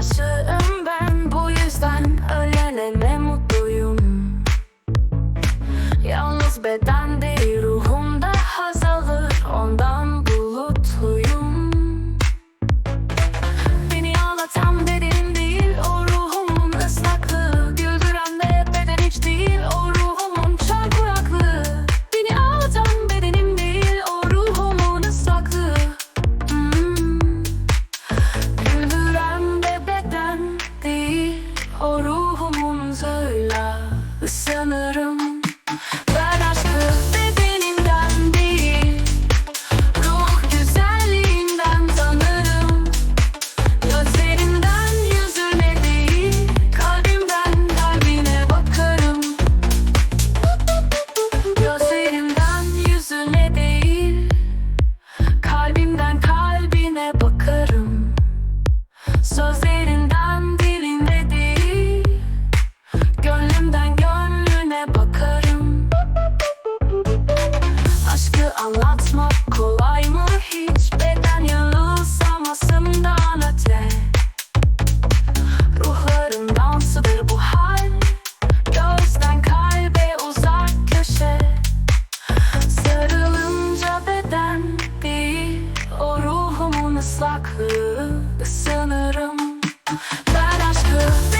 I should. ruhumun zorla ısınırım. uzaklığı sanırım. Ben aşkı